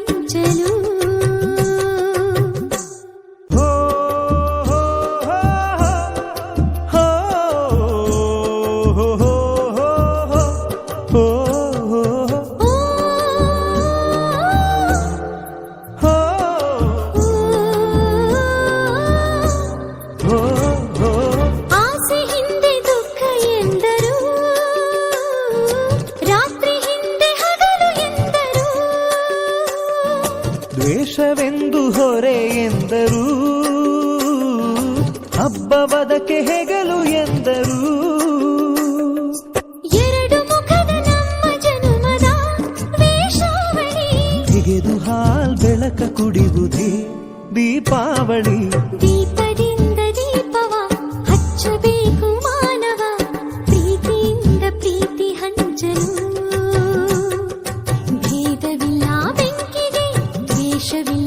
ಪ್ರೀತಿ ಹಂಚಲು ಹೋ ದ್ವೇಷವೆಂದು ಹೊರೆ ಎಂದರು. ಹಬ್ಬವದಕ್ಕೆ ಹೆಗಲು ಎಂದರು. ಎರಡು ಮುಖದ ನಮ್ಮ ಜನುಮದ ತೆಗೆದು ಹಾಲ್ ಬೆಳಕ ಕುಡಿಯುವುದೇ ದೀಪಾವಳಿ. ದೀಪದಿಂದ Cheville.